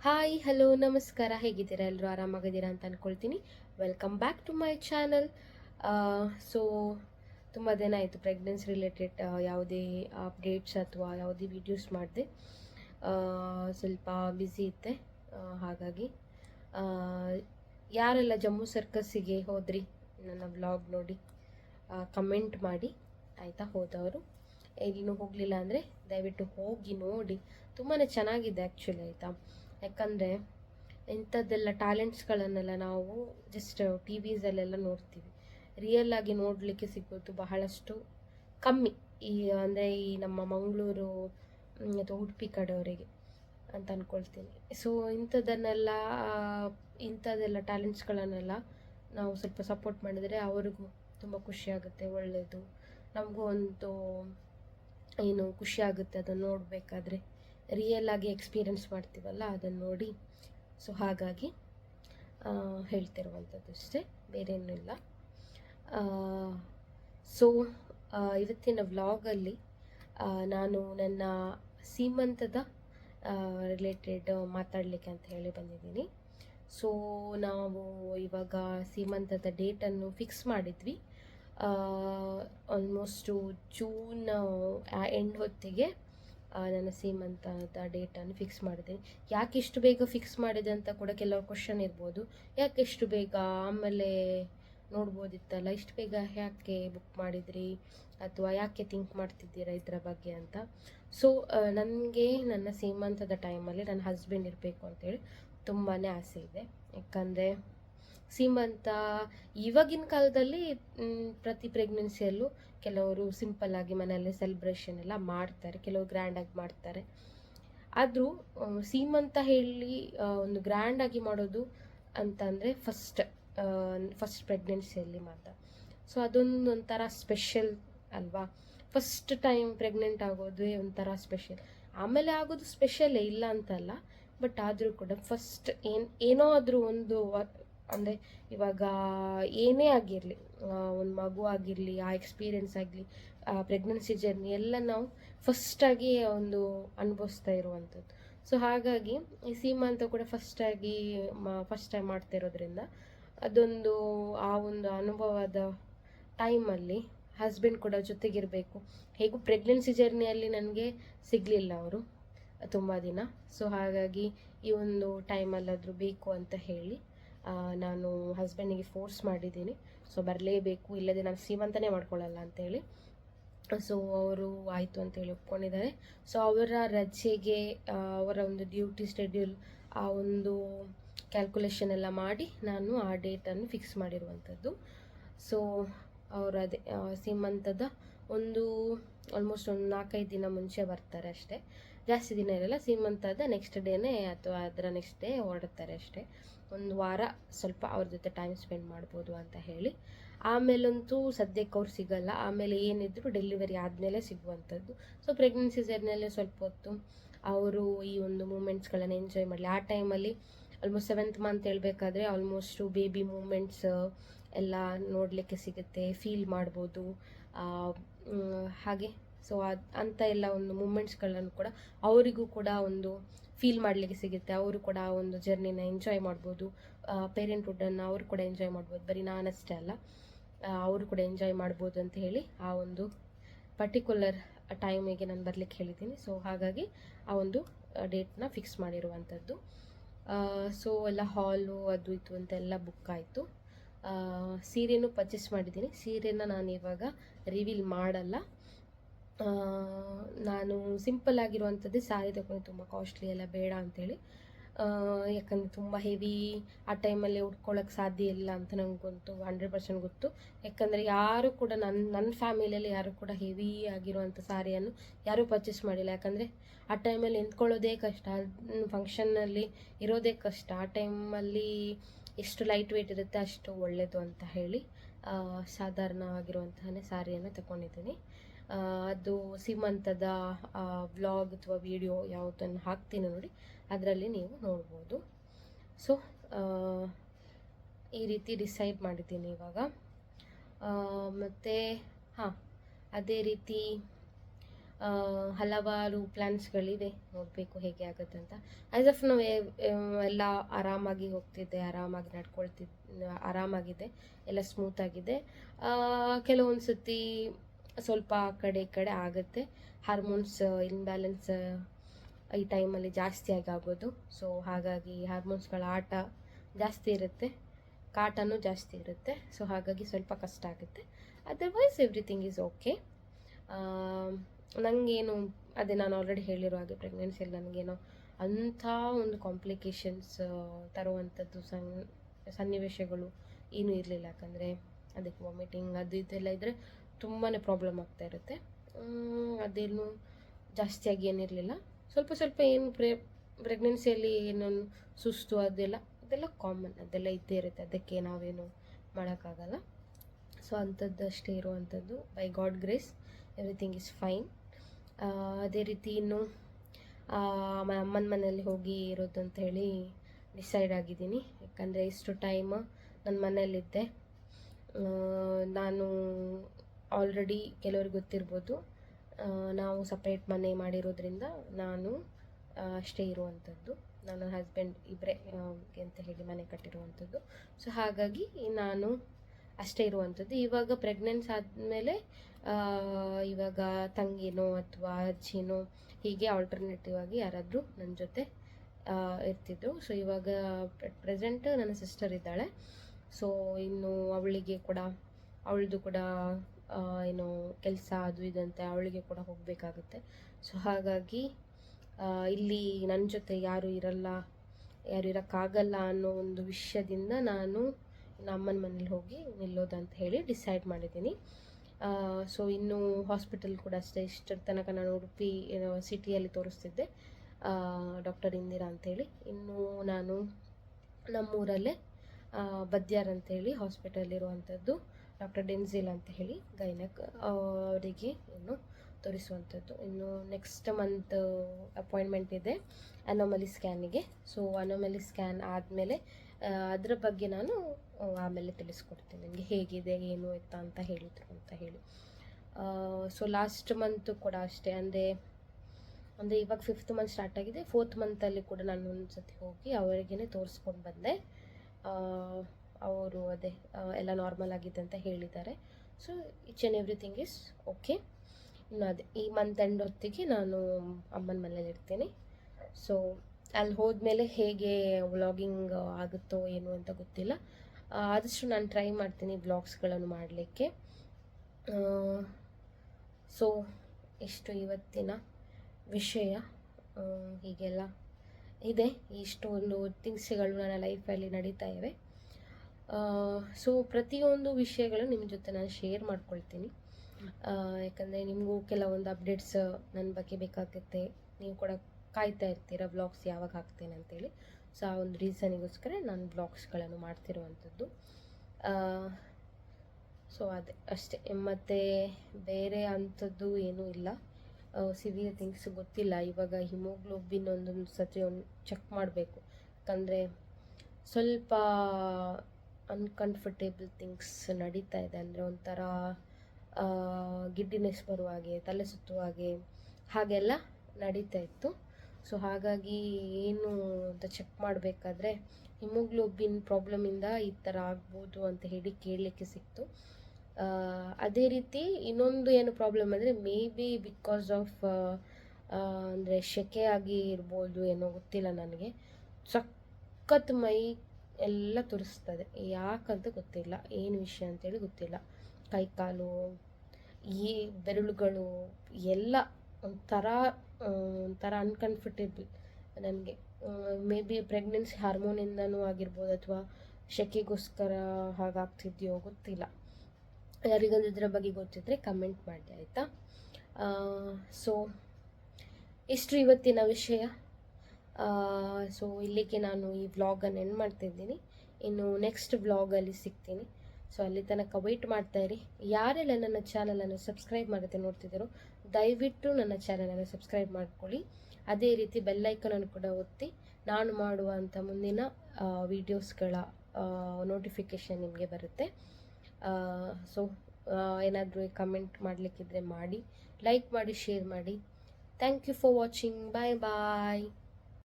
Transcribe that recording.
Hi, hello, ನಮಸ್ಕಾರ. ಹೇಗಿದ್ದೀರಾ? ಎಲ್ಲರೂ ಆರಾಮಾಗಿದ್ದೀರಾ ಅಂತ ಅಂದ್ಕೊಳ್ತೀನಿ welcome back to my channel so ತುಂಬ ದಿನ ಆಯಿತು ಪ್ರೆಗ್ನೆನ್ಸಿ ರಿಲೇಟೆಡ್ ಯಾವುದೇ ಅಪ್ಡೇಟ್ಸ್ ಅಥವಾ ಯಾವುದೇ ವೀಡಿಯೋಸ್ ಮಾಡಿದೆ. ಸ್ವಲ್ಪ ಬ್ಯುಸಿ ಇತ್ತೆ ಹಾಗಾಗಿ ಯಾರೆಲ್ಲ ಜಮ್ಮು ಸರ್ಕಸ್ಸಿಗೆ ಹೋದ್ರಿ? ನನ್ನ ವ್ಲಾಗ್ ನೋಡಿ ಕಮೆಂಟ್ ಮಾಡಿ, ಆಯಿತಾ? ಹೋದವರು. ಇನ್ನೂ ಹೋಗಲಿಲ್ಲ ಅಂದರೆ ದಯವಿಟ್ಟು ಹೋಗಿ ನೋಡಿ. ತುಂಬಾ ಚೆನ್ನಾಗಿದೆ ಆ್ಯಕ್ಚುಲಿ ಆಯಿತಾ? ಯಾಕಂದರೆ ಇಂಥದ್ದೆಲ್ಲ ಟ್ಯಾಲೆಂಟ್ಸ್ಗಳನ್ನೆಲ್ಲ ನಾವು ಜಸ್ಟ್ ಟಿ ವಿಸಲ್ಲೆಲ್ಲ ನೋಡ್ತೀವಿ. ರಿಯಲ್ ಆಗಿ ನೋಡಲಿಕ್ಕೆ ಸಿಗೋದು ಬಹಳಷ್ಟು ಕಮ್ಮಿ. ಈ ಅಂದರೆ ಈ ನಮ್ಮ ಮಂಗಳೂರು ಅಥವಾ ಉಡುಪಿ ಕಡೆಯವರಿಗೆ ಅಂತ ಅಂದ್ಕೊಳ್ತೀನಿ ಸೊ ಇಂಥದ್ದನ್ನೆಲ್ಲ ಇಂಥದ್ದೆಲ್ಲ ಟ್ಯಾಲೆಂಟ್ಸ್ಗಳನ್ನೆಲ್ಲ ನಾವು ಸ್ವಲ್ಪ ಸಪೋರ್ಟ್ ಮಾಡಿದರೆ ಅವ್ರಿಗೂ ತುಂಬ ಖುಷಿಯಾಗುತ್ತೆ ಒಳ್ಳೆಯದು ನಮಗೂ ಒಂದು ಏನು ಖುಷಿ ಆಗುತ್ತೆ ಅದನ್ನು ನೋಡಬೇಕಾದ್ರೆ. ರಿಯಲ್ ಆಗಿ ಎಕ್ಸ್ಪೀರಿಯನ್ಸ್ ಮಾಡ್ತೀವಲ್ಲ ಅದನ್ನು ನೋಡಿ. ಸೊ ಹಾಗಾಗಿ ಹೇಳ್ತಿರುವಂಥದ್ದು ಅಷ್ಟೇ ಬೇರೇನೂ ಇಲ್ಲ ಸೊ ಇವತ್ತಿನ ವ್ಲಾಗಲ್ಲಿ ನಾನು ನನ್ನ ಸೀಮಂತದ ರಿಲೇಟೆಡ್ ಮಾತಾಡಲಿಕ್ಕೆ ಅಂತ ಹೇಳಿ ಬಂದಿದ್ದೀನಿ. ಸೊ ನಾವು ಇವಾಗ ಸೀಮಂತದ ಡೇಟನ್ನು ಫಿಕ್ಸ್ ಮಾಡಿದ್ವಿ. ಆಲ್ಮೋಸ್ಟು ಜೂನ್ ಎಂಡ್ ಹೊತ್ತಿಗೆ. ನನ್ನ ಸೀಮಂತದ ಡೇಟನ್ನು ಫಿಕ್ಸ್ ಮಾಡಿದೆ. ಯಾಕೆ ಇಷ್ಟು ಬೇಗ ಫಿಕ್ಸ್ ಮಾಡಿದೆ ಅಂತ ಕೂಡ ಕೆಲವು ಕ್ವಶನ್ ಇರ್ಬೋದು. ಯಾಕೆ ಇಷ್ಟು ಬೇಗ? ಆಮೇಲೆ ನೋಡ್ಬೋದಿತ್ತಲ್ಲ, ಇಷ್ಟು ಬೇಗ ಯಾಕೆ ಬುಕ್ ಮಾಡಿದ್ರಿ? ಅಥವಾ ಯಾಕೆ ಥಿಂಕ್ ಮಾಡ್ತಿದ್ದೀರಾ ಇದರ ಬಗ್ಗೆ ಅಂತ. ಸೊ ನನಗೆ, ನನ್ನ ಸೀಮಂತದ ಟೈಮಲ್ಲಿ ನನ್ನ ಹಸ್ಬೆಂಡ್ ಇರಬೇಕು ಅಂತೇಳಿ ತುಂಬಾ ಆಸೆ ಇದೆ. ಯಾಕಂದರೆ ಸೀಮಂತ ಇವಾಗಿನ ಕಾಲದಲ್ಲಿ ಪ್ರತಿ ಪ್ರೆಗ್ನೆನ್ಸಿಯಲ್ಲೂ ಕೆಲವರು ಸಿಂಪಲ್ ಆಗಿ ಮನೆಯಲ್ಲೇ ಸೆಲೆಬ್ರೇಷನ್ ಎಲ್ಲ ಮಾಡ್ತಾರೆ, ಕೆಲವರು ಗ್ರ್ಯಾಂಡಾಗಿ ಮಾಡ್ತಾರೆ. ಆದರೂ ಸೀಮಂತ ಹೇಳಿ ಒಂದು ಒಂದು ಗ್ರ್ಯಾಂಡಾಗಿ ಮಾಡೋದು ಅಂತಂದರೆ ಫಸ್ಟ್ ಫಸ್ಟ್ ಪ್ರೆಗ್ನೆನ್ಸಿಯಲ್ಲಿ ಮಾತ್ರ. ಸೊ ಅದೊಂದು ಒಂಥರ ಸ್ಪೆಷಲ್ ಅಲ್ವಾ? ಫಸ್ಟ್ ಟೈಮ್ ಪ್ರೆಗ್ನೆಂಟ್ ಆಗೋದೇ ಒಂಥರ ಸ್ಪೆಷಲ್ ಆಮೇಲೆ ಆಗೋದು ಸ್ಪೆಷಲ್ ಇಲ್ಲ ಅಂತಲ್ಲ ಬಟ್ ಆದರೂ ಕೂಡ ಫಸ್ಟ್ ಏನು, ಏನೋ ಆದರೂ ಒಂದು ಅಂದರೆ ಇವಾಗ ಏನೇ ಆಗಿರಲಿ ಒಂದು ಮಗು ಆಗಿರಲಿ, ಆ ಎಕ್ಸ್ಪೀರಿಯೆನ್ಸ್ ಆಗಲಿ, ಆ ಪ್ರೆಗ್ನೆನ್ಸಿ ಜರ್ನಿ ಎಲ್ಲ ನಾವು ಫಸ್ಟಾಗಿ ಒಂದು ಅನುಭವಿಸ್ತಾ ಇರುವಂಥದ್ದು. ಸೊ ಹಾಗಾಗಿ ಈ ಸೀಮಾ ಅಂತ ಕೂಡ ಫಸ್ಟಾಗಿ ಫಸ್ಟ್ ಟೈಮ್ ಮಾಡ್ತಾ ಇರೋದ್ರಿಂದ ಅದೊಂದು, ಆ ಒಂದು ಅನುಭವದ ಟೈಮಲ್ಲಿ ಹಸ್ಬೆಂಡ್ ಕೂಡ ಜೊತೆಗಿರಬೇಕು. ಹೇಗೂ ಪ್ರೆಗ್ನೆನ್ಸಿ ಜರ್ನಿಯಲ್ಲಿ ನನಗೆ ಸಿಗಲಿಲ್ಲ ಅವರು ತುಂಬ ದಿನ. ಸೊ ಹಾಗಾಗಿ ಈ ಒಂದು ಟೈಮಲ್ಲಾದರೂ ಬೇಕು ಅಂತ ಹೇಳಿ ನಾನು ಹಸ್ಬೆಂಡಿಗೆ ಫೋರ್ಸ್ ಮಾಡಿದ್ದೀನಿ. ಸೊ ಬರಲೇಬೇಕು, ಇಲ್ಲದೆ ನಾನು ಸೀಮಂತನೇ ಮಾಡ್ಕೊಳ್ಳಲ್ಲ ಅಂತೇಳಿ. ಸೊ ಅವರು ಆಯಿತು ಅಂತೇಳಿ ಒಪ್ಕೊಂಡಿದ್ದಾರೆ. ಸೊ ಅವರ ರಜೆಗೆ ಅವರ ಒಂದು ಡ್ಯೂಟಿ ಶೆಡ್ಯೂಲ್ ಆ ಒಂದು ಕ್ಯಾಲ್ಕುಲೇಷನ್ ಎಲ್ಲ ಮಾಡಿ ನಾನು ಆ ಡೇಟನ್ನು ಫಿಕ್ಸ್ ಮಾಡಿರುವಂಥದ್ದು. ಸೊ ಅವರು ಅದೇ ಸೀಮಂತದ ಒಂದು ಆಲ್ಮೋಸ್ಟ್ ಒಂದು ನಾಲ್ಕೈದು ದಿನ ಮುಂಚೆ ಬರ್ತಾರೆ ಅಷ್ಟೇ. ಜಾಸ್ತಿ ದಿನ ಇರಲ್ಲ ಸೀಮಂತದ ನೆಕ್ಸ್ಟ್ ಡೇನೇ ಅಥವಾ ಅದರ ನೆಕ್ಸ್ಟ್ ಡೇ ಹೊರಡ್ತಾರೆ ಅಷ್ಟೇ. ಒಂದು ವಾರ ಸ್ವಲ್ಪ ಅವ್ರ ಜೊತೆ ಟೈಮ್ ಸ್ಪೆಂಡ್ ಮಾಡ್ಬೋದು ಅಂತ ಹೇಳಿ. ಆಮೇಲಂತೂ ಸದ್ಯಕ್ಕೆ ಅವ್ರು ಸಿಗಲ್ಲ. ಆಮೇಲೆ ಏನಿದ್ರು ಡೆಲಿವರಿ ಆದಮೇಲೆ ಸಿಗುವಂಥದ್ದು. ಸೊ ಪ್ರೆಗ್ನೆನ್ಸಿ ಜರ್ನಿಯಲ್ಲಿ ಸ್ವಲ್ಪ ಹೊತ್ತು ಅವರು ಈ ಒಂದು ಮೂಮೆಂಟ್ಸ್ಗಳನ್ನು ಎಂಜಾಯ್ ಮಾಡಲಿ. ಆ ಟೈಮಲ್ಲಿ ಆಲ್ಮೋಸ್ಟ್ ಸೆವೆಂತ್ ಮಂತ್ ಹೇಳಬೇಕಾದ್ರೆ ಆಲ್ಮೋಸ್ಟು ಬೇಬಿ ಮೂಮೆಂಟ್ಸ್ ಎಲ್ಲ ನೋಡಲಿಕ್ಕೆ ಸಿಗುತ್ತೆ ಫೀಲ್ ಮಾಡ್ಬೋದು. ಹಾಗೆ. ಸೊ ಅದು ಅಂಥ ಎಲ್ಲ ಒಂದು ಮೂಮೆಂಟ್ಸ್ಗಳನ್ನು ಕೂಡ ಅವರಿಗೂ ಕೂಡ ಒಂದು ಫೀಲ್ ಮಾಡಲಿಕ್ಕೆ ಸಿಗುತ್ತೆ. ಅವರು ಕೂಡ ಆ ಒಂದು ಜರ್ನಿನ ಎಂಜಾಯ್ ಮಾಡ್ಬೋದು. ಪೇರೆಂಟ್ಹುಡ್ಡನ್ನು ಅವರು ಕೂಡ ಎಂಜಾಯ್ ಮಾಡ್ಬೋದು. ಬರೀ ನಾನಷ್ಟೇ ಅಲ್ಲ ಅವರು ಕೂಡ ಎಂಜಾಯ್ ಮಾಡ್ಬೋದು ಅಂತ ಹೇಳಿ ಆ ಒಂದು ಪರ್ಟಿಕ್ಯುಲರ್ ಟೈಮಿಗೆ ನಾನು ಬರಲಿಕ್ಕೆ ಹೇಳಿದ್ದೀನಿ. ಸೊ ಹಾಗಾಗಿ ಆ ಒಂದು ಡೇಟ್ನ ಫಿಕ್ಸ್ ಮಾಡಿರುವಂಥದ್ದು ಸೊ ಎಲ್ಲ ಹಾಲು ಅದು ಇದು ಅಂತೆಲ್ಲ ಬುಕ್ ಆಯಿತು. ಸೀರೆನೂ ಪರ್ಚೇಸ್ ಮಾಡಿದ್ದೀನಿ. ಸೀರೆನ ನಾನು ಇವಾಗ ರಿವೀಲ್ ಮಾಡಲ್ಲ. ನಾನು ಸಿಂಪಲ್ ಆಗಿರುವಂಥದ್ದೇ ಸ್ಯಾರಿ ತಗೊಂಡು ತುಂಬ ಕಾಸ್ಟ್ಲಿ ಎಲ್ಲ ಬೇಡ ಅಂತೇಳಿ. ಯಾಕಂದರೆ ತುಂಬ ಹೆವಿ ಆ ಟೈಮಲ್ಲಿ ಉಟ್ಕೊಳ್ಳೋಕೆ ಸಾಧ್ಯ ಇಲ್ಲ ಅಂತ ನಂಗೆ ಗೊತ್ತು ಹಂಡ್ರೆಡ್ ಪರ್ಸೆಂಟ್ ಗೊತ್ತು. ಯಾಕಂದರೆ ಯಾರು ಕೂಡ ನನ್ನ ನನ್ನ ಫ್ಯಾಮಿಲಿಯಲ್ಲಿ ಯಾರು ಕೂಡ ಹೆವಿ ಆಗಿರುವಂಥ ಸಾರಿಯನ್ನು ಯಾರೂ ಪರ್ಚೇಸ್ ಮಾಡಿಲ್ಲ. ಯಾಕಂದರೆ ಆ ಟೈಮಲ್ಲಿ ನಿಂತ್ಕೊಳ್ಳೋದೇ ಕಷ್ಟ ಫಂಕ್ಷನ್ನಲ್ಲಿ ಇರೋದೇ ಕಷ್ಟ. ಆ ಟೈಮಲ್ಲಿ ಎಷ್ಟು ಲೈಟ್ ವೆಯ್ಟ್ ಇರುತ್ತೆ ಅಷ್ಟು ಒಳ್ಳೆಯದು ಅಂತ ಹೇಳಿ ಸಾಧಾರಣವಾಗಿರುವಂತಹ ಸಾರಿಯನ್ನು ತಗೊಂಡಿದ್ದೀನಿ ಅದು ಸೀಮಂತದ ವ್ಲಾಗ್ ಅಥವಾ ವಿಡಿಯೋ ಯಾವುದನ್ನು ಹಾಕ್ತೀನಿ ನೋಡಿ. ಅದರಲ್ಲಿ ನೀವು ನೋಡ್ಬೋದು. ಸೊ ಈ ರೀತಿ ಡಿಸೈಡ್ ಮಾಡಿದ್ದೀನಿ ಇವಾಗ. ಮತ್ತು, ಹಾಂ, ಅದೇ ರೀತಿ ಹಲವಾರು ಪ್ಲ್ಯಾನ್ಸ್ಗಳಿದೆ ನೋಡಬೇಕು ಹೇಗೆ ಆಗುತ್ತೆ ಅಂತ. ಆ್ಯಸ್ ಆಫ್ ನಾವು ಎಲ್ಲ ಆರಾಮಾಗಿ ಹೋಗ್ತಿದ್ದೆ ಆರಾಮಾಗಿ ನಡ್ಕೊಳ್ತಿದ್ದೆ ಆರಾಮಾಗಿದೆ, ಎಲ್ಲ ಸ್ಮೂತಾಗಿದೆ ಕೆಲವೊಂದು ಸತಿ ಸ್ವಲ್ಪ ಆ ಕಡೆ ಈ ಕಡೆ ಆಗುತ್ತೆ. ಹಾರ್ಮೋನ್ಸ್ ಇನ್ಬ್ಯಾಲೆನ್ಸ್ ಈ ಟೈಮಲ್ಲಿ ಜಾಸ್ತಿಯಾಗಿ ಆಗೋದು ಸೊ ಹಾಗಾಗಿ ಹಾರ್ಮೋನ್ಸ್ಗಳ ಆಟ ಜಾಸ್ತಿ ಇರುತ್ತೆ. ಕಾಟನೂ ಜಾಸ್ತಿ ಇರುತ್ತೆ. ಸೊ ಹಾಗಾಗಿ ಸ್ವಲ್ಪ ಕಷ್ಟ ಆಗುತ್ತೆ. ಅದರ್ವೈಸ್ ಎವ್ರಿಥಿಂಗ್ ಈಸ್ ಓಕೆ ನನಗೇನು ಅದೇ ನಾನು ಆಲ್ರೆಡಿ ಹೇಳಿರೋ ಹಾಗೆ ಪ್ರೆಗ್ನೆನ್ಸಿಯಲ್ಲಿ ನನಗೇನೋ ಅಂಥ ಒಂದು ಕಾಂಪ್ಲಿಕೇಶನ್ಸ್ ತರುವಂಥದ್ದು ಸನ್, ಸನ್ನಿವೇಶಗಳು ಏನೂ ಇರಲಿಲ್ಲ ಯಾಕಂದರೆ ಅದಕ್ಕೆ ವಾಮಿಟಿಂಗ್ ಅದು ಇದೆಲ್ಲ ಇದ್ದರೆ ತುಂಬಾ ಪ್ರಾಬ್ಲಮ್ ಆಗ್ತಾ ಇರುತ್ತೆ. ಅದೇನು ಜಾಸ್ತಿಯಾಗಿ ಏನಿರಲಿಲ್ಲ. ಸ್ವಲ್ಪ ಸ್ವಲ್ಪ ಏನು ಪ್ರೇ ಪ್ರೆಗ್ನೆನ್ಸಿಯಲ್ಲಿ ಏನೋ ಸುಸ್ತು ಅದೆಲ್ಲ ಅದೆಲ್ಲ ಕಾಮನ್ ಅದೆಲ್ಲ ಇದ್ದೇ ಇರುತ್ತೆ. ಅದಕ್ಕೆ ನಾವೇನು ಮಾಡೋಕ್ಕಾಗಲ್ಲ. ಸೊ ಅಂಥದ್ದು ಅಷ್ಟೇ ಇರುವಂಥದ್ದು. By God grace everything is fine ಅದೇ ರೀತಿ ಇನ್ನು ಅಮ್ಮನ ಮನೆಯಲ್ಲಿ ಹೋಗಿ ಇರೋದು ಅಂತ ಹೇಳಿ ಡಿಸೈಡ್ ಆಗಿದ್ದೀನಿ. ಯಾಕಂದರೆ ಇಷ್ಟು ಟೈಮ್ ನನ್ನ ಮನೆಯಲ್ಲಿದ್ದೆ. ಆ, ನಾನು ಆಲ್ರೆಡಿ ಕೆಲವ್ರಿಗೆ ಗೊತ್ತಿರ್ಬೋದು. ನಾವು ಸಪ್ರೇಟ್ ಮನೆ ಮಾಡಿರೋದ್ರಿಂದ ನಾನು ಅಷ್ಟೇ ಇರುವಂಥದ್ದು. ನನ್ನ ಹಸ್ಬೆಂಡ್ ಇಬ್ಬರೇ ಅಂತ ಹೇಳಿ ಮನೆ ಕಟ್ಟಿರುವಂಥದ್ದು. ಸೊ ಹಾಗಾಗಿ ನಾನು ಅಷ್ಟೇ ಇರುವಂಥದ್ದು. ಇವಾಗ ಪ್ರೆಗ್ನೆನ್ಸ್ ಆದಮೇಲೆ ಇವಾಗ ತಂಗಿನೋ ಅಥವಾ ಅಜ್ಜಿನೋ ಹೀಗೆ ಆಲ್ಟರ್ನೇಟಿವ್ ಆಗಿ ಯಾರಾದರೂ ನನ್ನ ಜೊತೆ ಇರ್ತಿದ್ರು. ಸೊ ಇವಾಗ, ಪ್ರೆಸೆಂಟ್ ನನ್ನ ಸಿಸ್ಟರ್ ಇದ್ದಾಳೆ. ಸೊ ಇನ್ನು ಅವಳಿಗೆ ಕೂಡ, ಅವಳದು ಕೂಡ ಏನು ಕೆಲಸ ಅದು ಇದಂತೆ ಅವಳಿಗೆ ಕೂಡ ಹೋಗಬೇಕಾಗುತ್ತೆ. ಸೊ ಹಾಗಾಗಿ ಇಲ್ಲಿ ನನ್ನ ಜೊತೆ ಯಾರು ಇರಲ್ಲ, ಯಾರು ಇರೋಕ್ಕಾಗಲ್ಲ ಅನ್ನೋ ಒಂದು ವಿಷಯದಿಂದ ನಾನು ಅಮ್ಮನ ಮನೇಲಿ ಹೋಗಿ ನಿಲ್ಲೋದಂತ ಹೇಳಿ ಡಿಸೈಡ್ ಮಾಡಿದ್ದೀನಿ. ಸೊ ಇನ್ನು ಹಾಸ್ಪಿಟಲ್ ಕೂಡ ಅಷ್ಟೇ, ಇಷ್ಟರ ತನಕ ನಾನು ಉಡುಪಿ ಸಿಟಿಯಲ್ಲಿ ತೋರಿಸ್ತಿದ್ದೆ. ಡಾಕ್ಟರ್ ಇಂದಿರಾ ಅಂತೇಳಿ ಇನ್ನು ನಾನು ನಮ್ಮೂರಲ್ಲೇ ಬದ್ಯಾರ್ ಅಂತೇಳಿ ಹಾಸ್ಪಿಟಲ್ ಇರುವಂಥದ್ದು ಡಾಕ್ಟರ್ ಡೆನ್ಸಿಲ್ ಅಂತ ಹೇಳಿ ಗೈನಕ್, ಅವರಿಗೆ ಇನ್ನು ತೋರಿಸುವಂಥದ್ದು ಇನ್ನು ನೆಕ್ಸ್ಟ್ ಮಂತ್ ಅಪಾಯಿಂಟ್ಮೆಂಟ್ ಇದೆ ಅನೋಮಲಿ ಸ್ಕ್ಯಾನಿಗೆ ಸೊ ಅನೋಮಲಿ ಸ್ಕ್ಯಾನ್ ಆದಮೇಲೆ ಅದರ ಬಗ್ಗೆ ನಾನು ಆಮೇಲೆ ತಿಳಿಸ್ಕೊಡ್ತೀನಿ ನನಗೆ ಹೇಗಿದೆ, ಏನು ಎತ್ತ ಅಂತ ಹೇಳಿದ್ರು ಅಂತ ಹೇಳಿ. ಸೊ ಲಾಸ್ಟ್ ಮಂತ್ ಕೂಡ ಅಷ್ಟೇ, ಅಂದರೆ ಅಂದರೆ ಇವಾಗ ಫಿಫ್ತ್ ಮಂತ್ ಸ್ಟಾರ್ಟ್ ಆಗಿದೆ ಫೋರ್ತ್ ಮಂತಲ್ಲಿ ಕೂಡ ನಾನು ಒಂದು ಸತಿ ಹೋಗಿ ಅವರಿಗೇ ತೋರಿಸ್ಕೊಂಡು ಬಂದೆ. ಅವರು ಅದೇ ಎಲ್ಲ ನಾರ್ಮಲ್ ಆಗಿದೆ ಅಂತ ಹೇಳಿದ್ದಾರೆ. So each and everything is okay ಇನ್ನು ಅದೇ, ಈ ಮಂತ್ ಎಂಡ್ ಹೊತ್ತಿಗೆ ನಾನು ಅಮ್ಮನ ಮನೇಲಿ ಇರ್ತೀನಿ. ಸೊ ಅಲ್ಲಿ ಹೋದ್ಮೇಲೆ ಹೇಗೆ ವ್ಲಾಗಿಂಗ್ ಆಗುತ್ತೋ ಏನು ಅಂತ ಗೊತ್ತಿಲ್ಲ. ಆದಷ್ಟು ನಾನು ಟ್ರೈ ಮಾಡ್ತೀನಿ ವ್ಲಾಗ್ಸ್ಗಳನ್ನು ಮಾಡಲಿಕ್ಕೆ. ಸೊ ಇಷ್ಟು ಇವತ್ತಿನ ವಿಷಯ. ಹೀಗೆಲ್ಲ. ಇದೆ. ಇಷ್ಟೊಂದು ಥಿಂಗ್ಸ್ಗಳು ನನ್ನ ಲೈಫಲ್ಲಿ ನಡೀತಾ ಇವೆ. ಸೊ ಪ್ರತಿಯೊಂದು ವಿಷಯಗಳು ನಿಮ್ಮ ಜೊತೆ ನಾನು ಶೇರ್ ಮಾಡ್ಕೊಳ್ತೀನಿ. ಯಾಕಂದರೆ ನಿಮಗೂ ಕೆಲವೊಂದು ಅಪ್ಡೇಟ್ಸ್ ನನ್ನ ಬಗ್ಗೆ ಬೇಕಾಗುತ್ತೆ. ನೀವು ಕೂಡ ಕಾಯ್ತಾ ಇರ್ತೀರ ಬ್ಲಾಗ್ಸ್ ಯಾವಾಗ ಹಾಕ್ತೇನೆ ಅಂತೇಳಿ. ಸೊ ಆ ಒಂದು ರೀಸನಿಗೋಸ್ಕರ ನಾನು ವ್ಲಾಗ್ಸ್ಗಳನ್ನು ಮಾಡ್ತಿರುವಂಥದ್ದು. ಸೊ ಅದೇ ಅಷ್ಟೇ. ಮತ್ತು ಬೇರೆ ಅಂಥದ್ದು ಏನೂ ಇಲ್ಲ. ಸಿವಿಯರ್ ಥಿಂಗ್ಸ್ ಗೊತ್ತಿಲ್ಲ. ಇವಾಗ ಹಿಮೋಗ್ಲೋಬಿನ್ ಒಂದೊಂದು ಸತಿ ಒಂದು ಚೆಕ್ ಮಾಡಬೇಕು. ಯಾಕಂದರೆ ಸ್ವಲ್ಪ ಅನ್ಕಂಫರ್ಟೇಬಲ್ ಥಿಂಗ್ಸ್ ನಡೀತಾ ಇದೆ. ಅಂದರೆ ಒಂಥರ ಗಿಡ್ಡಿನೆಸ್ ಬರುವ ಹಾಗೆ, ತಲೆ ಸುತ್ತುವ ಹಾಗೆ, ಹಾಗೆಲ್ಲ ನಡೀತಾ ಇತ್ತು. ಸೊ ಹಾಗಾಗಿ ಏನು ಅಂತ ಚೆಕ್ ಮಾಡಬೇಕಾದ್ರೆ ಹಿಮೋಗ್ಲೋಬಿನ್ ಪ್ರಾಬ್ಲಮಿಂದ ಈ ಥರ ಆಗ್ಬೋದು ಅಂತ ಹೇಳಿ ಕೇಳಲಿಕ್ಕೆ ಸಿಕ್ತು. ಅದೇ ರೀತಿ ಇನ್ನೊಂದು ಏನು ಪ್ರಾಬ್ಲಮ್ ಅಂದರೆ ಮೇ ಬಿ ಬಿಕಾಸ್ ಆಫ್ ಅಂದರೆ ಸೆಕೆ ಆಗಿ ಇರ್ಬೋದು ಏನೋ ಗೊತ್ತಿಲ್ಲ ನನಗೆ. ಸಖತ್ ಮೈ ಎಲ್ಲ ತುರಿಸ್ತದೆ. ಯಾಕಂತ ಗೊತ್ತಿಲ್ಲ. ಏನು ವಿಷಯ ಅಂತೇಳಿ ಗೊತ್ತಿಲ್ಲ. ಕೈ ಕಾಲು, ಈ ಬೆರಳುಗಳು ಎಲ್ಲ ಒಂಥರ ಒಂಥರ ಅನ್ಕಂಫರ್ಟೇಬಲ್ ನನಗೆ. ಮೇ ಬಿ ಪ್ರೆಗ್ನೆನ್ಸಿ ಹಾರ್ಮೋನಿಂದನೂ ಆಗಿರ್ಬೋದು ಅಥವಾ ಶೆಕೆಗೋಸ್ಕರ ಹಾಗಾಗ್ತಿದೆಯೋ ಗೊತ್ತಿಲ್ಲ. ಯಾರಿಗಾದ್ರೂ ಇದರ ಬಗ್ಗೆ ಗೊತ್ತಿದ್ದರೆ ಕಮೆಂಟ್ ಮಾಡಿ, ಆಯಿತಾ? ಸೊ ಇಷ್ಟು ಇವತ್ತಿನ ವಿಷಯ. ಸೊ ಇಲ್ಲಿಗೆ ನಾನು ಈ ವ್ಲಾಗನ್ನು ಎಂಡ್ ಮಾಡ್ತಿದ್ದೀನಿ ಇನ್ನು ನೆಕ್ಸ್ಟ್ ವ್ಲಾಗಲ್ಲಿ ಸಿಗ್ತೀನಿ. ಸೊ ಅಲ್ಲಿ ತನಕ ವೆಯ್ಟ್ ಇರಿ. ಯಾರೆಲ್ಲ ನನ್ನ ಚಾನಲನ್ನು ಸಬ್ಸ್ಕ್ರೈಬ್ ಮಾಡುತ್ತೆ ನೋಡ್ತಿದ್ದರು, ದಯವಿಟ್ಟು ನನ್ನ ಚಾನಲನ್ನು ಸಬ್ಸ್ಕ್ರೈಬ್ ಮಾಡ್ಕೊಳ್ಳಿ. ಅದೇ ರೀತಿ ಬೆಲ್ಲೈಕನನ್ನು ಕೂಡ ಒತ್ತಿ, ನಾನು ಮಾಡುವಂಥ ಮುಂದಿನ ವೀಡಿಯೋಸ್ಗಳ ನೋಟಿಫಿಕೇಷನ್ ನಿಮಗೆ ಬರುತ್ತೆ. ಸೊ ಏನಾದರೂ ಕಮೆಂಟ್ ಮಾಡಲಿಕ್ಕಿದ್ರೆ ಮಾಡಿ ಲೈಕ್ ಮಾಡಿ ಶೇರ್ ಮಾಡಿ. Thank you for watching bye bye